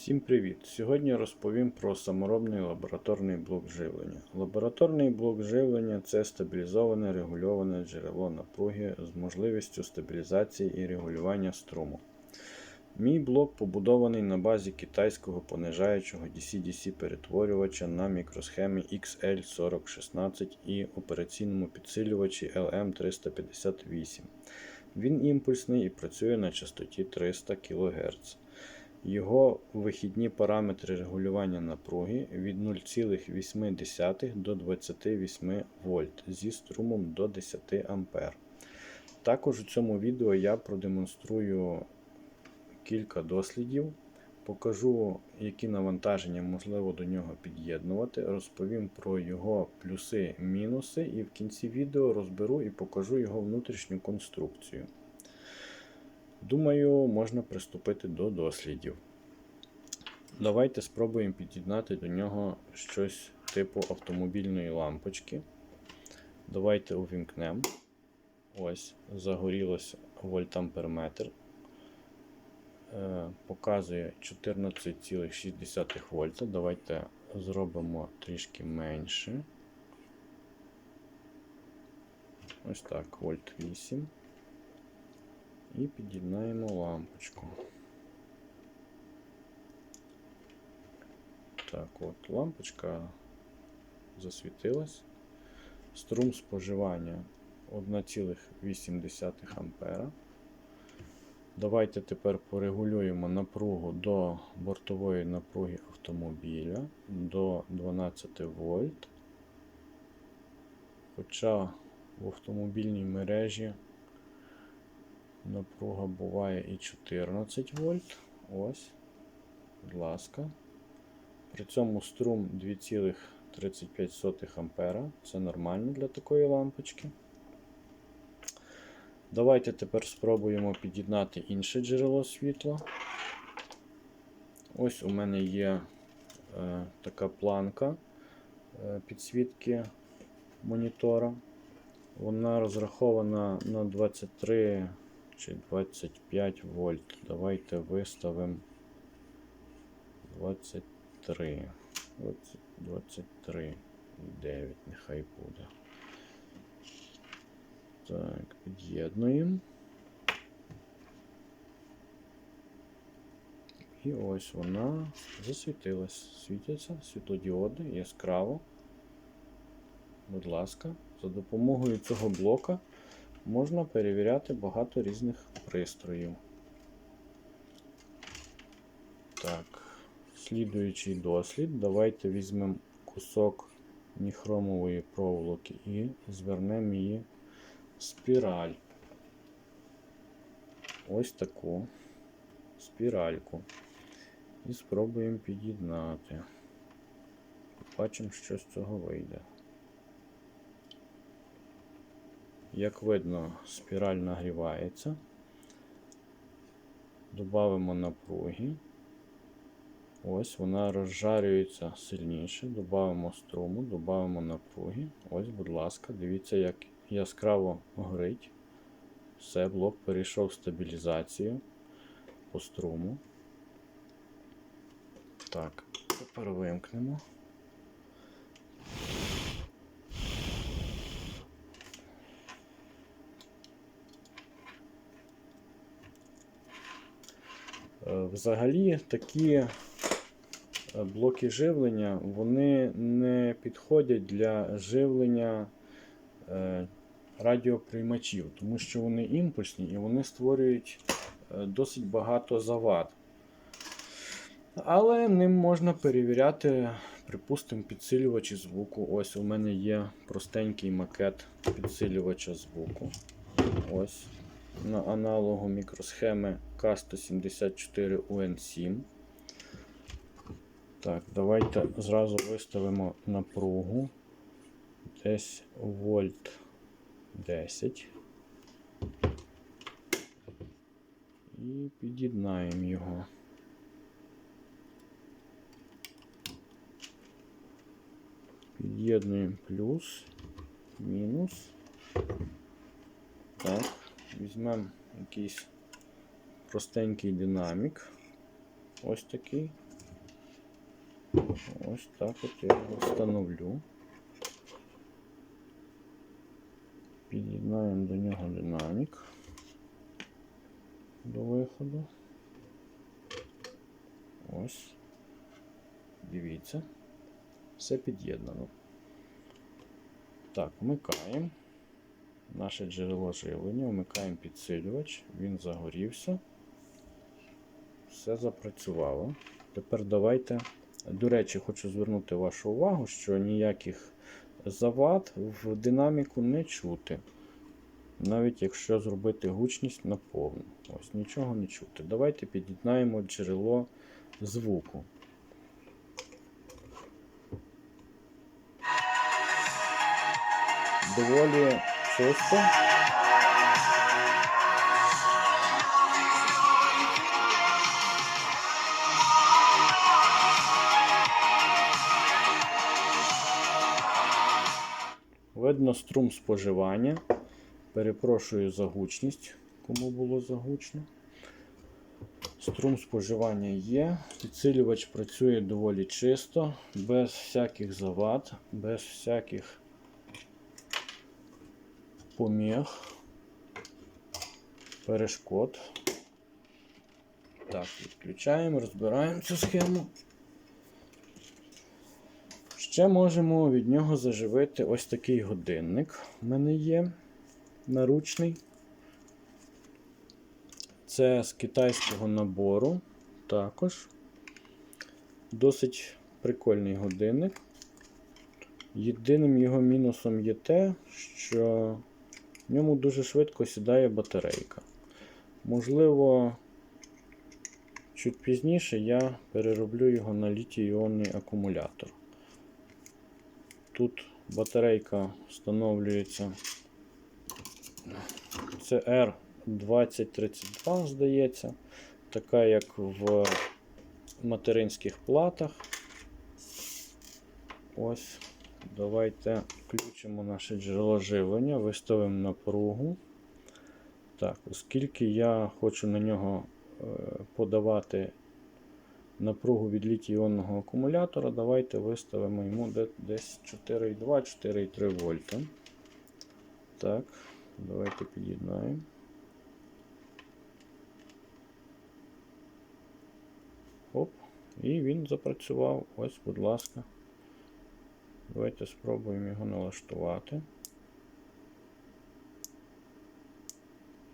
Всім привіт! Сьогодні розповім про саморобний лабораторний блок живлення. Лабораторний блок живлення це стабілізоване регульоване джерело напруги з можливістю стабілізації і регулювання струму. Мій блок побудований на базі китайського понижаючого DC-DC перетворювача на мікросхемі XL4016 і операційному підсилювачі LM358. Він імпульсний і працює на частоті 300 кГц. Його вихідні параметри регулювання напруги від 0,8 до 28 вольт зі струмом до 10 А. Також у цьому відео я продемонструю кілька дослідів, покажу, які навантаження можливо до нього під'єднувати, розповім про його плюси, мінуси, і в кінці відео розберу і покажу його внутрішню конструкцію. Думаю, можна приступити до дослідів. Давайте спробуємо під'єднати до нього щось типу автомобільної лампочки. Давайте увімкнемо. Ось, загорілося вольтамперметр. Е, показує 14,6 вольта. Давайте зробимо трішки менше. Ось так, вольт 8. І під'єднаємо лампочку. Так, от лампочка засвітилась. Струм споживання 1,8 А. Давайте тепер порегулюємо напругу до бортової напруги автомобіля до 12 вольт. Хоча в автомобільній мережі напруга буває і 14 вольт. Ось, будь ласка. При цьому струм 2,35 А. Це нормально для такої лампочки. Давайте тепер спробуємо під'єднати інше джерело світла. Ось у мене є е, така планка е, підсвітки монітора. Вона розрахована на 23 чи 25 вольт. Давайте виставимо 23. 23. 9, нехай буде. Так, під'єднуємо. І ось вона засвітилась. Світяться світлодіоди яскраво. Будь ласка, за допомогою цього блока можна перевіряти багато різних пристроїв. Так, слідуючий дослід. Давайте візьмемо кусок ніхромової проволоки і звернемо її в спіраль. Ось таку спіральку. І спробуємо під'єднати. Побачимо, що з цього вийде. Як видно, спіраль нагрівається. Добавимо напруги. Ось вона розжарюється сильніше. Додамо струму, додамо напруги. Ось, будь ласка, дивіться, як яскраво горить. Все, блок перейшов в стабілізацію по струму. Так, тепер вимкнемо. Взагалі такі е, блоки живлення вони не підходять для живлення е, радіоприймачів, тому що вони імпульсні і вони створюють е, досить багато завад. Але ним можна перевіряти, припустимо, підсилювачі звуку. Ось у мене є простенький макет підсилювача звуку. Ось на аналогу мікросхеми K174UN7. Так, давайте зразу виставимо напругу. Десь вольт 10. І під'єднаємо його. Під'єднуємо плюс, мінус. Так, візьмемо якийсь простенький динамік. Ось такий. Ось так от я його встановлю. Під'єднаємо до нього динамік до виходу. Ось. Дивіться. Все під'єднано. Так, вмикаємо наше джерело живлення, вмикаємо підсилювач, він загорівся. Все запрацювало. Тепер давайте. До речі, хочу звернути вашу увагу, що ніяких завад в динаміку не чути. Навіть якщо зробити гучність на повну. Ось нічого не чути. Давайте під'єднаємо джерело звуку. Доволі чисто. Видно струм споживання. Перепрошую за гучність, кому було загучно. Струм споживання є. Підсилювач працює доволі чисто, без всяких завад, без всяких поміг, перешкод. Так, відключаємо, розбираємо цю схему. Ще можемо від нього заживити ось такий годинник. У мене є наручний. Це з китайського набору. Також. Досить прикольний годинник. Єдиним його мінусом є те, що в ньому дуже швидко сідає батарейка. Можливо, чуть пізніше я перероблю його на літій-іонний акумулятор. Тут батарейка встановлюється. Це R2032, здається, така як в материнських платах. Ось, давайте включимо наше джерело живлення, виставимо напругу. Так, оскільки я хочу на нього е, подавати напругу від літій-іонного акумулятора, давайте виставимо йому десь 4,2-4,3 вольта. Так, давайте під'єднаємо. Оп, і він запрацював. Ось, будь ласка. Давайте спробуємо його налаштувати.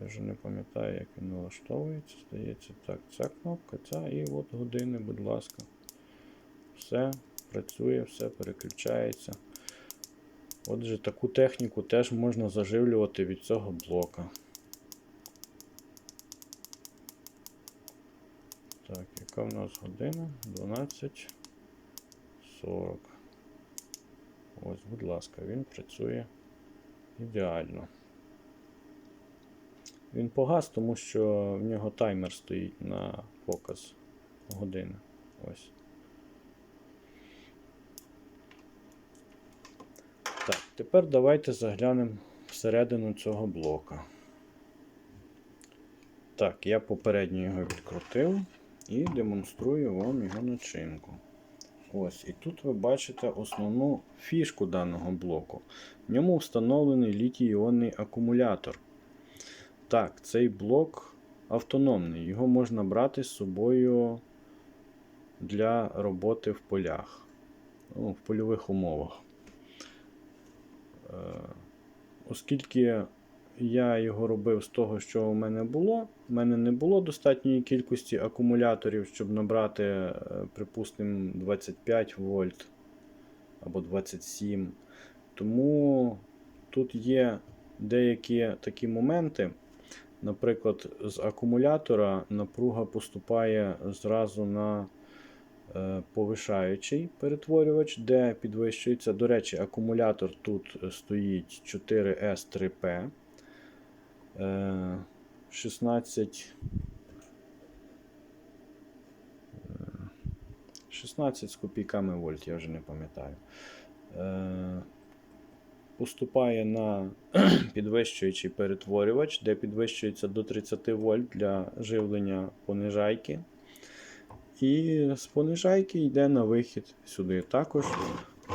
Я вже не пам'ятаю, як він налаштовується. Здається, так, ця кнопка, ця і от години, будь ласка. Все працює, все переключається. Отже, таку техніку теж можна заживлювати від цього блока. Так, яка в нас година? 12.40. Ось, будь ласка, він працює ідеально. Він погас, тому що в нього таймер стоїть на показ години. Ось. Так, тепер давайте заглянемо всередину цього блока. Так, я попередньо його відкрутив і демонструю вам його начинку. Ось, і тут ви бачите основну фішку даного блоку. В ньому встановлений літій-іонний акумулятор. Так, цей блок автономний, його можна брати з собою для роботи в полях, ну, в польових умовах. Е, Оскільки я його робив з того, що у мене було, у мене не було достатньої кількості акумуляторів, щоб набрати, е, припустимо, 25 вольт або 27. Тому тут є деякі такі моменти. Наприклад, з акумулятора напруга поступає зразу на е, повишаючий перетворювач, де підвищується. До речі, акумулятор тут стоїть 4S3P. Е, 16. е, 16 з копійками вольт, я вже не пам'ятаю. Е, Поступає на підвищуючий перетворювач, де підвищується до 30 вольт для живлення понижайки. І з понижайки йде на вихід сюди. Також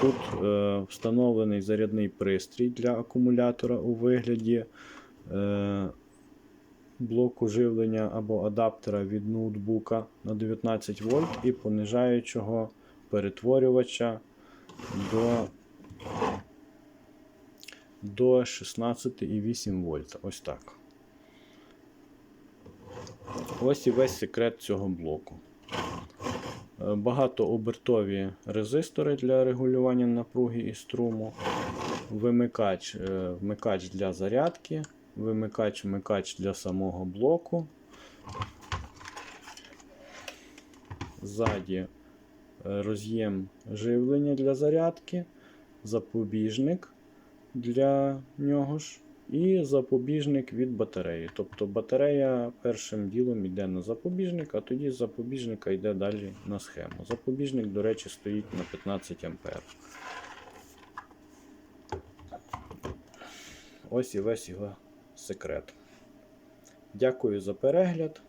тут е, встановлений зарядний пристрій для акумулятора у вигляді е, блоку живлення або адаптера від ноутбука на 19 вольт і понижаючого перетворювача до, до 16,8 вольта. Ось так. Ось і весь секрет цього блоку. Е, Багатообертові резистори для регулювання напруги і струму, вимикач, е, вмикач для зарядки, вимикач, вмикач для самого блоку. Ззаді е, роз'єм живлення для зарядки, запобіжник для нього ж, і запобіжник від батареї. Тобто батарея першим ділом йде на запобіжник, а тоді запобіжника йде далі на схему. Запобіжник, до речі, стоїть на 15 А. Ось і весь його секрет. Дякую за перегляд.